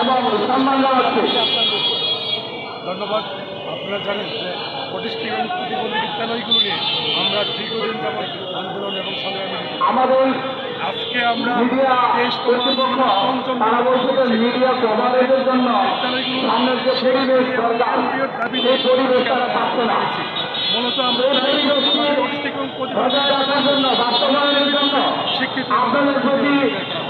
এবং সম্মান জানাচ্ছি। ধন্যবাদ। আপনারা জানেন যে প্রতিষ্ঠিত এবং প্রতিবন্ধী বিদ্যালয়গুলো নিয়ে আমরা দীর্ঘদিন যাবৎ আন্দোলন এবং সংগ্রামে আমাদের আজকে আমরা বিদ্যালয়গুলো না। মূলত আমরা চাই প্রতিষ্ঠিত এবং প্রতিবন্ধী বজায় রাখার জন্য বাস্তবায়নের জন্য শিক্ষিত আপনাদের প্রতি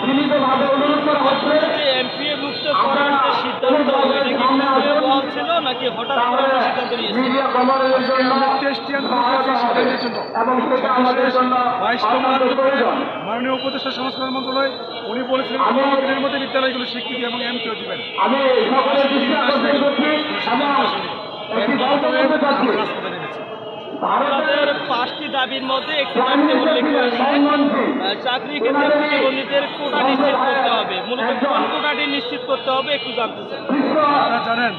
বিনীতভাবে অনুরোধ করা হচ্ছে এমপিএ মুক্ত করার যে সিদ্ধান্ত এটা কি পূর্ববহাল ছিল নাকি হঠাৎ করে সিদ্ধান্ত নিয়েছে মিডিয়া কভারেজের জন্য টেস্টিয়ান সিদ্ধান্তের জন্য এবং সেটা আমাদের জন্য বাইশতম মাননীয় উপদেষ্টা সংস্কার মন্ত্রণালয় উনি বলেছিলেন দিনের মধ্যে বিদ্যালয়গুলো স্বীকৃতি এবং এমপিও দিবেন। আমি সকলের দৃষ্টি আকর্ষণ করছি এবং একটি গল্প বলতে চাচ্ছি আমরা রাজপথে নেমেছি। ভারতের পাঁচটি দাবির মধ্যে একটি দাবিতে উল্লেখ করেছে আহ, চাকরির ক্ষেত্রে প্রতিবন্ধীদের কোটা নিশ্চিত করতে হবে। মূলত কোন কোটাটি নিশ্চিত করতে হবে একটু জানতে চাই। আপনারা জানেন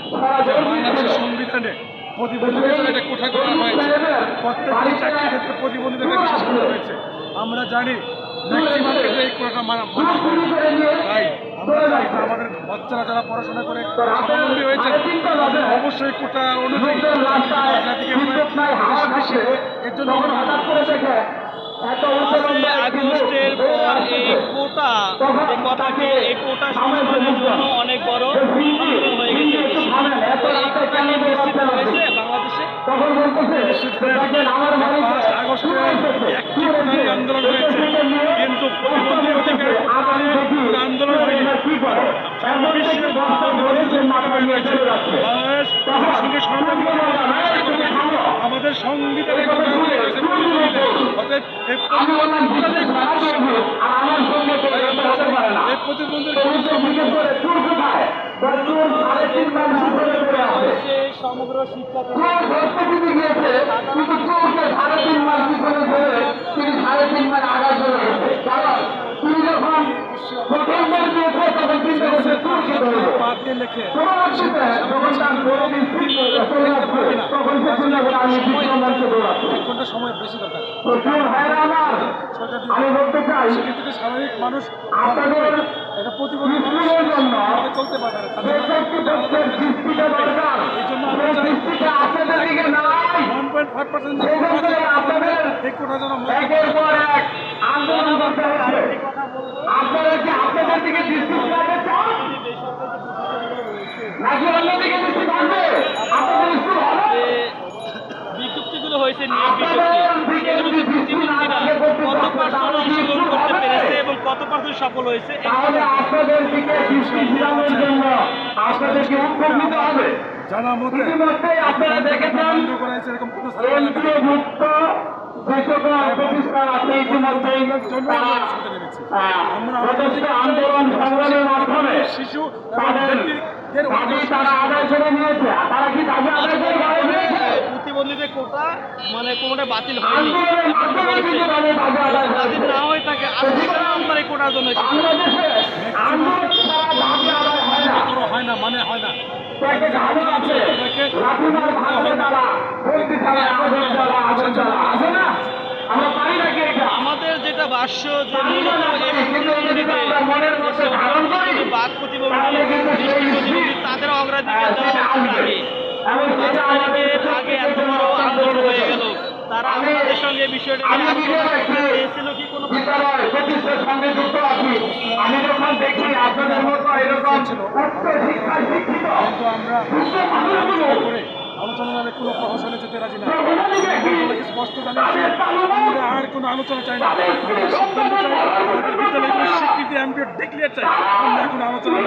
বাংলাদেশের সংবিধানে প্রতিবন্ধীদের জন্য একটা কোঠা করা হয়েছে। প্রত্যেকটি চাকরি ক্ষেত্রে প্রতিবন্ধীদেরকে বিশেষ করা হয়েছে। আমরা জানি ম্যাক্সিমাম ক্ষেত্রে এই কোটাটা মানা। তাই আমরা চাই আমাদের বাচ্চারা যারা পড়াশোনা করে স্বাবলম্বী হয়েছে তাদের অবশ্যই কোটা অনুযায়ী এর জন্য হঠাৎ করে দেখে আগস্টের পর এই কোটা যে কথাটি এই কোটা সংস্কারের জন্য অনেক বড় আন্দোলন হয়ে গেছে। এই কোটা কি নিশ্চিত হয়েছে বাংলাদেশে? আগস্টে একটি আন্দোলন কিন্তু প্রতিবন্ধী অধিকার আন্দোলন হয়নি। সারা বিশ্বে হয়েছে বাংলাদেশ সর্বাধিক আমাদের সংবিধানে কথা উল্লেখ আছে শিক্ষা অতএব এই আমি বললাম প্রতিবন্ধী মানুষকে দৌড়াচ্ছি এক ঘণ্টা সময় বেশি দরকার সেক্ষেত্রে স্বাভাবিক মানুষ একটা প্রতিবন্ধী মানুষ চলতে পারে না এই জন্য ওয়ান পয়েন্ট ফাইভ পার্সেন্ট সেক্ষেত্রে কোটা যেন এক আন্দোলন করতে হচ্ছে আপনারা কি আপনাদের দিকে দৃষ্টি ফেরাতে চান নাকি অন্যদিকে দৃষ্টি থাকবে আপনাদের স্কুল হবে যে বিজ্ঞপ্তিগুলো হয়েছে নিয়োগ বিজ্ঞপ্তি সেগুলোতে প্রতিবন্ধীরা কত পার্সেন্ট অংশগ্রহণ করতে পেরেছে এবং কত পার্সেন্ট সফল হয়েছে। তাহলে আপনাদের দিকে দৃষ্টি ফেরানোর জন্য আপনাদেরকে উদ্যোগ নিতে হবে। জানা মতে আপনারা দেখেছেন মুক্ত আন্দোলন সংগ্রামের মাধ্যমে শিশু তাদের তারা আদায় করে নিয়েছে। তারা কি দাবি আদায় করে প্রতিবন্ধীদের কোটা মানে কোনোটা বাতিল হয়নি। বাতিল না হয়ে থাকে আজকে কেন আপনার এই কোটার জন্য হয় না মানে হয় না। আমাদের যেটা ভাষ্য যে মূলত বাদ প্রতিবন্ধী তাদের অগ্রাধিকার দেওয়া আগে এত বড় আন্দোলন। হয়ে গেল। তারা সঙ্গে বিষয়টা কি কোনো সঙ্গে যুক্ত আছি। আমি যখন দেখি আপনাদের মতো এরকম উচ্চ শিক্ষায় শিক্ষিত কিন্তু আমরা সুস্থ মানুষগুলো আলোচনা নামে কোনো প্রহসনে যেতে রাজি না। প্রধানী ব্যক্তি আমাদেরকে স্পষ্ট জানিয়েছে আমরা আর কোনো আলোচনা চাই না। স্বীকৃতি এমপিও ডিক্লিয়ার চাই। আমরা কোনো আলোচনা